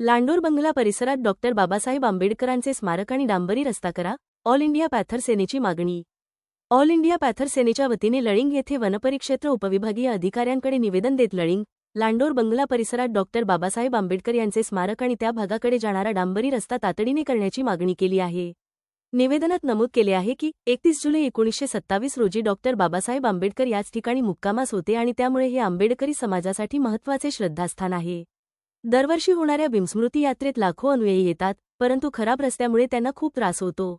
लांडोर बंगला परिसरात डॉक्टर बाबासाहेब आंबेडकरांचे स्मारक आणि डांबरी रस्ता करा ऑल इंडिया पॅथर सेनेची मागणी. ऑल इंडिया पॅथर सेनेच्या वतीने लळिंग येथे वनपरिक्षेत्र उपविभागीय अधिकाऱ्यांकडे निवेदन देत लळिंग लांडोर बंगला परिसरात डॉक्टर बाबासाहेब आंबेडकर यांचे स्मारक आणि त्या भागाकडे जाणारा डांबरी रस्ता तातडीने करण्याची मागणी केली आहे. निवेदनात नमूद केले आहे की एकतीस जुलै एकोणीसशे सत्तावीस रोजी डॉक्टर बाबासाहेब आंबेडकर याच ठिकाणी मुक्कामास होते आणि त्यामुळे हे आंबेडकरी समाजासाठी महत्त्वाचे श्रद्धास्थान आहे. दरवर्षी होणाऱ्या बिमस्मृती यात्रेत लाखो अनुयायी येतात परंतु खराब रस्त्यामुळे त्यांना खूप त्रास होतो.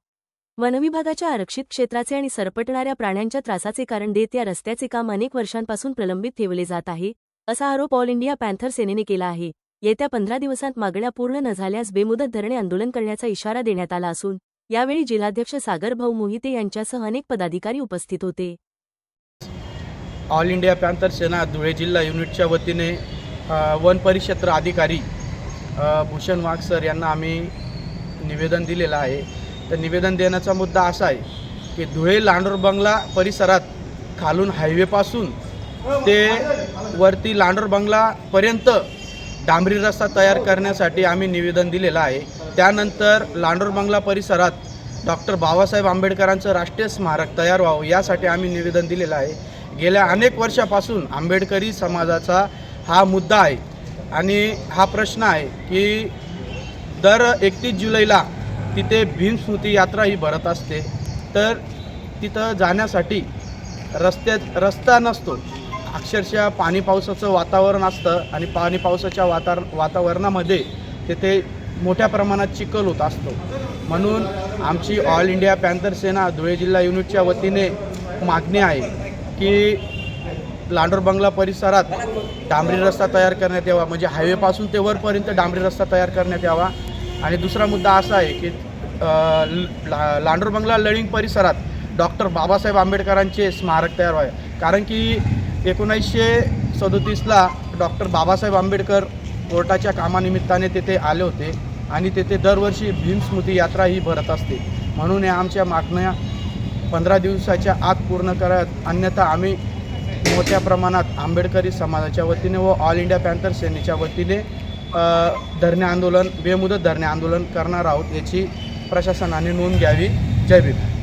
वनविभागाच्या आरक्षित क्षेत्राचे आणि सरपटणाऱ्या प्राण्यांच्या त्रासाचे कारण देत या रस्त्याचे काम अनेक वर्षांपासून प्रलंबित ठेवले जात आहे असा आरोप ऑल इंडिया पॅन्थर सेनेने केला आहे. येत्या पंधरा दिवसांत मागण्या पूर्ण न झाल्यास बेमुदत धरणे आंदोलन करण्याचा इशारा देण्यात आला असून यावेळी जिल्हाध्यक्ष सागर भाऊ मोहिते यांच्यासह अनेक पदाधिकारी उपस्थित होते. All India Panther Sena Dhule जिल्हा युनिटच्या वतीने वन परिक्षेत्र अधिकारी भूषण वाघ सर यांना आम्ही निवेदन दिलेलं आहे. तर निवेदन देण्याचा मुद्दा असा आहे की धुळे लांडोर बंगला परिसरात खालून हायवेपासून ते वरती लांडोर बंगलापर्यंत डांबरी रस्ता तयार करण्यासाठी आम्ही निवेदन दिलेलं आहे. त्यानंतर लांडोर बंगला परिसरात डॉक्टर बाबासाहेब आंबेडकरांचं राष्ट्रीय स्मारक तयार व्हावं यासाठी आम्ही निवेदन दिलेलं आहे. गेल्या अनेक वर्षापासून आंबेडकरी समाजाचा हा मुद्दा आहे. आणि हा प्रश्न आहे की दर एकतीस जुलैला तिथे भीमस्मृती यात्रा ही भरत असते. तर तिथं जाण्यासाठी रस्त्यात रस्ता नसतो. अक्षरशः पाणी पावसाचं वातावरण असतं आणि पाणी पावसाच्या वाता वातावरणामध्ये तिथे मोठ्या प्रमाणात चिखल होत असतो. म्हणून आमची all India Panther Sena Dhule जिल्हा युनिटच्या वतीने मागणी आहे की लांडोर बंगला परिसरात डांबरी रस्ता तयार करण्यात यावा म्हणजे हायवेपासून ते वरपर्यंत डांबरी रस्ता तयार करण्यात यावा. आणि दुसरा मुद्दा असा आहे की ला लांडोर बंगला लळिंग परिसरात डॉक्टर बाबासाहेब आंबेडकरांचे स्मारक तयार व्हावे. कारण की एकोणीसशे सदोतीसला डॉक्टर बाबासाहेब आंबेडकर कोर्टाच्या कामानिमित्ताने तेथे आले होते आणि तेथे दरवर्षी भीमस्मृती यात्रा ही भरत असते. म्हणून या आमच्या मागण्या पंधरा दिवसाच्या आत पूर्ण करत अन्यथा आम्ही मोठ्या प्रमाणात आंबेडकरी समाजाच्या वतीने व ऑल इंडिया पॅन्थर सेनेच्या वतीने धरणे आंदोलन बेमुदत धरणे आंदोलन करणार आहोत याची प्रशासनाने नोंद घ्यावी. जय भीम.